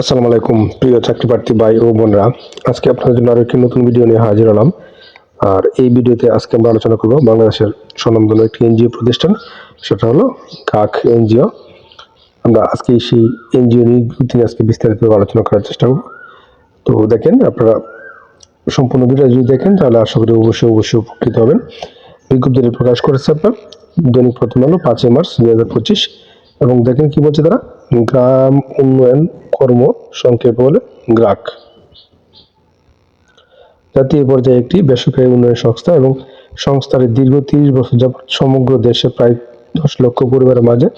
আসসালামু আলাইকুম, প্রিয় চাকরি প্রার্থী ভাই ও বোনরা। আজকে আপনাদের জন্য আরও একটি নতুন ভিডিও নিয়ে হাজির হলাম। আর এই ভিডিওতে আজকে আমরা আলোচনা করব বাংলাদেশের স্বনামধন্য একটি এনজিও প্রতিষ্ঠান, সেটা হলো কাক এনজিও। আমরা আজকে সেই এনজিও নিয়ে আজকে বিস্তারিতভাবে আলোচনা করার চেষ্টা করব। তো দেখেন, আপনারা সম্পূর্ণ ভিডিও যদি দেখেন, তাহলে আশা করি অবশ্যই অবশ্যই উপকৃত হবেন। বিজ্ঞপ্তিটি প্রকাশ করেছে আপনার, দৈনিক প্রথম আলো পাঁচই মার্চ দু হাজার পঁচিশ। এবং দেখেন কি বলছে তারা? গ্রাম উন্নয়ন কর্ম সংক্ষেপ বলে গ্রাক। জাতীয় পর্যায়ে একটি বেসরকারি উন্নয়ন সংস্থা এবং সংস্থার দীর্ঘ তিরিশ বছর যাবৎ সমগ্র দেশে প্রায় দশ লক্ষ পরিবারের মাঝে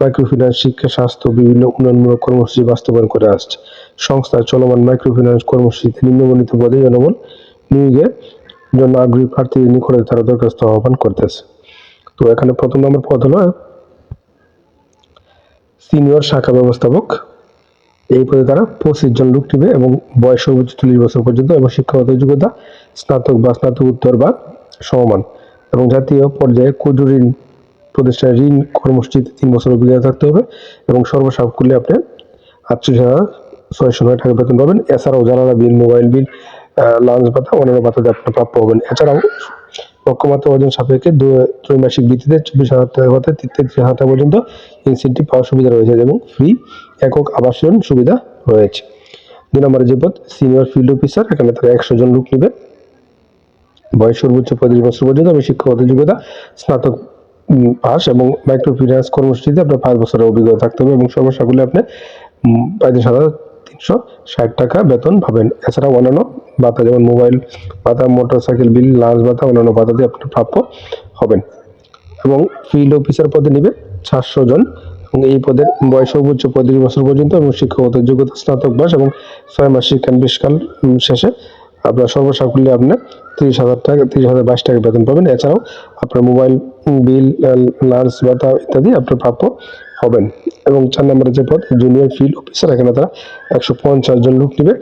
মাইক্রোফিন্যান্স, শিক্ষা, স্বাস্থ্য, বিভিন্ন উন্নয়নমূলক কর্মসূচি বাস্তবায়ন করে আসছে। সংস্থার চলমান মাইক্রোফিন্যান্স কর্মসূচিতে নিম্নবর্ণিত পদে জনবল নিয়োগের জন্য আগ্রহী প্রার্থীদের নিকটে তারা দরখাস্ত আহ্বান করতেছে। তো এখানে প্রথম নম্বর পদ হলো সিনিয়র শাখা ব্যবস্থাপক। এই পদে তারা পঁচিশ জন লোক নিবে এবং বয়স সর্বোচ্চ চল্লিশ বছর পর্যন্ত এবং শিক্ষাগত যোগ্যতা স্নাতক বা স্নাতকোত্তর বা সমমান এবং জাতীয় পর্যায়ে ক্ষুদ্র ঋণ প্রতিষ্ঠানের ঋণ কর্মসূচিতে তিন বছর অভিজ্ঞতা থাকতে হবে এবং সর্বসাকুল্যে আপনি আটচল্লিশ হাজার ছয়শো নয় টাকা বেতন পাবেন। এছাড়াও জ্বালানা বিল মোবাইল বিল লাঞ্চ ভাতা, অন্যান্য ভাতাতে আপনি প্রাপ্য হবেন। এছাড়াও লক্ষ্যমাত্রা অর্জন সাপেক্ষে ত্রৈমাসিক ভিত্তিতে চব্বিশ হাজার টাকা হতে তেত্রিশ হাজার টাকা পর্যন্ত ইনসেন্টিভ পাওয়ার সুবিধা রয়েছে এবং ফ্রি একক আবাসন সুবিধা রয়েছে। দুই নম্বরে যে পদ সিনিয়র ফিল্ড অফিসার এখানে তারা একশো জন লোক নেবে। বয়স সর্বোচ্চ পঁয়ত্রিশ বছর পর্যন্ত এবং শিক্ষাগত যোগ্যতা স্নাতক পাস এবং মাইক্রো ফিন্যান্স কর্মসূচিতে আপনার পাঁচ বছরের অভিজ্ঞতা থাকতে হবে এবং সমস্যাগুলি আপনি পঁয়ত্রিশ হাজার ষাট টাকা বেতন পাবেন। এছাড়া অন্যান্য ভাতা যেমন মোবাইল ভাতা মোটর সাইকেল বিল লাঞ্চ ভাতা অন্যান্য ভাতা দিয়ে আপনি প্রাপ্য হবেন। এবং ফিল্ড অফিসার পদে নিবে চারশো জন। এবং এই পদের বয়স সর্বোচ্চ পঁয়ত্রিশ বছর পর্যন্ত এবং শিক্ষাগত যোগ্যতা স্নাতক বাস এবং ছয় মাস শিক্ষানবিশকাল উম, শেষে আপনার সর্বসাকুল্যে আপনার তিরিশ হাজার টাকা তিরিশ হাজার বাইশ টাকা বেতন পাবেন। এছাড়াও আপনার মোবাইল বিল লাঞ্চ ভাতা ইত্যাদি আপনার প্রাপ্য হবেন। এবং চার নম্বরে যে পদ জুনিয়র ফিল্ড অফিসার এখানে তারা একশো পঞ্চাশ জন লোক নেবে।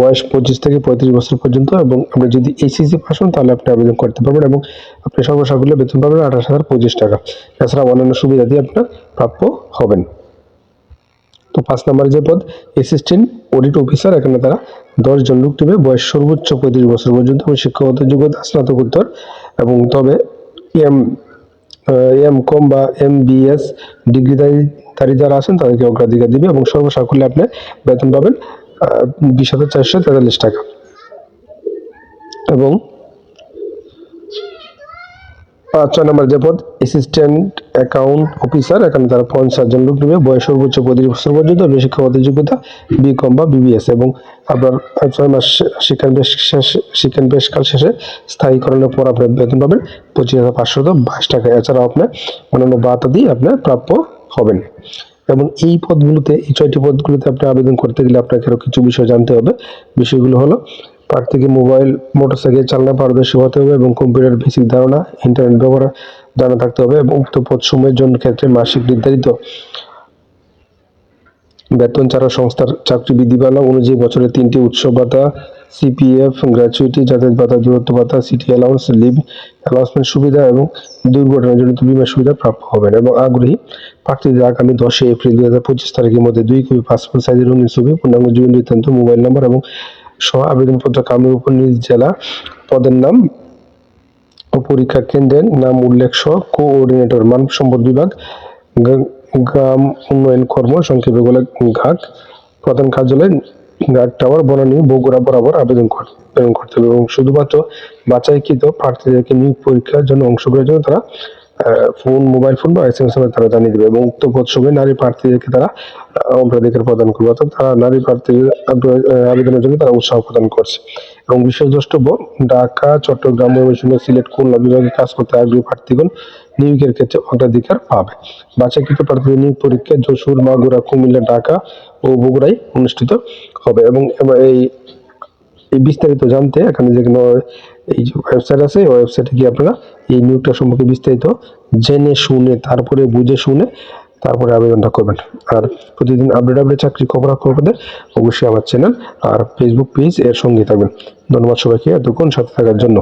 বয়স পঁচিশ থেকে পঁয়ত্রিশ বছর পর্যন্ত এবং আপনি যদি এইচএসসি পাস হন, তাহলে আপনি আবেদন করতে পারবেন এবং আপনি সর্বসাকুল্যে বেতন পাবেন আঠাশ হাজার পঁচিশ টাকা। এছাড়া অন্যান্য সুবিধা দিয়ে আপনার প্রাপ্য হবেন। তো পাঁচ নম্বরে যে পদ অ্যাসিস্ট্যান্ট অডিট অফিসার এখানে তারা দশ জন লোক নেবে। বয়স সর্বোচ্চ পঁয়ত্রিশ বছর পর্যন্ত এবং শিক্ষাগত যোগ্যতা, স্নাতকোত্তর এবং তবে এম এম কম বা এম বিএস ডিগ্রিধারী যারা আছেন তাদেরকে অগ্রাধিকার দিবে এবং সর্বসাকুল্যে আপনি বেতন পাবেন বিশ হাজার চারশো তেতাল্লিশ টাকা। এবং ছয় নম্বর যে পদ অ্যাসিস্ট্যান্ট অ্যাকাউন্ট অফিসার এখানে তারা পঞ্চাশ জন লোক নেবে। বয়স সর্বোচ্চ পঁয়ত্রিশ বছর পর্যন্ত শিক্ষাগত যোগ্যতা বি কম বা বিবিএস এবং আপনার ছয় মাস শিক্ষান বেশ শেষ বেশকাল শেষে স্থায়ীকরণের পর আপনার বেতন পাবেন পঁচিশ হাজার পাঁচশো বাইশ টাকা। এছাড়াও আপনার অন্যান্য বাতা দিয়ে আপনার প্রাপ্য হবেন। এবং এই পদগুলোতে, এই ছয়টি পদগুলোতে আপনি আবেদন করতে গেলে আপনাকে আরও কিছু বিষয় জানতে হবে। বিষয়গুলো হলো প্রার্থীকে মোবাইল, মোটরসাইকেল চালনা, পারদর্শী হতে হবে এবং কম্পিউটার বেসিক ধারণা, ইন্টারনেট ব্যবহার জানা থাকতে হবে এবং উক্ত পদ সময়ের জন্য ক্ষেত্রে মাসিক নির্ধারিত বেতন ছাড়া সংস্থার চাকরি বিধিমালা অনুযায়ী বছরে তিনটি উৎসব ভাতা সিপিএফ গ্র্যাচুইটি যাতায়াত ভাতা, দূরত্ব ভাতা সিটি অ্যালাউন্স লিভ অ্যালাউন্সমেন্ট সুবিধা এবং দুর্ঘটনাজনিত বিমা সুবিধা প্রাপ্য হবেন এবং আগ্রহী প্রার্থীদের আগামী দশই এপ্রিল দুই হাজার পঁচিশ তারিখের মধ্যে দুই কপি পাসপোর্ট সাইজের রঙিন ছবি, পূর্ণাঙ্গ জীবন বৃত্তান্ত, মোবাইল নম্বর এবং সহ আবেদনপত্র কামের উপর নিজ জেলা। পদের নাম ও পরীক্ষা কেন্দ্রের নাম উল্লেখ সহ কোঅর্ডিনেটর মানব সম্পদ বিভাগ গ্রাম উন্নয়ন কর্ম সংক্ষেপে বলে ঘাট প্রধান কার্যালয় ঘাট টাওয়ার, বনানী, বগুড়া বরাবর আবেদন প্রেরণ করতে হবে এবং শুধুমাত্র বাছাইকৃত প্রার্থীদেরকে নিয়োগ পরীক্ষার জন্য অংশগ্রহণের জন্য তারা ফোন মোবাইল ফোন বা এসএমএস এর তারা জানিয়ে দেবে এবং উক্ত পদ সময় নারী প্রার্থীদেরকে তারা অগ্রাধিকার প্রদান করবে। অর্থাৎ তারা নারী প্রার্থীদের আবেদনের জন্য তারা উৎসাহ প্রদান করছে। এবং বিশেষ দ্রষ্টব্য, ঢাকা, চট্টগ্রাম, ময়মনসিংহ, সিলেট, খুলনা বিভাগে কাজ করতে আগ্রহী প্রার্থীগণ নিয়োগের ক্ষেত্রে অগ্রাধিকার পাবে। বাছাইকৃত প্রার্থীদের নিয়োগ পরীক্ষা যশোর, মাগুরা, কুমিল্লা, ঢাকা ও বগুড়ায় অনুষ্ঠিত হবে এবং এই এই বিস্তারিত জানতে এখানে যে কোনো এই যে ওয়েবসাইট আছে, ওই ওয়েবসাইটে গিয়ে আপনারা এই নিয়োগটা সম্পর্কে বিস্তারিত জেনে শুনে, তারপরে বুঝে শুনে তারপরে আবেদনটা করবেন। আর প্রতিদিন আপডেট আপডেট চাকরি খবর খবরদের অবশ্যই আমার চ্যানেল আর ফেসবুক পেজ এর সঙ্গে থাকবেন। ধন্যবাদ সবাইকে, এতক্ষণ সাথে থাকার জন্য।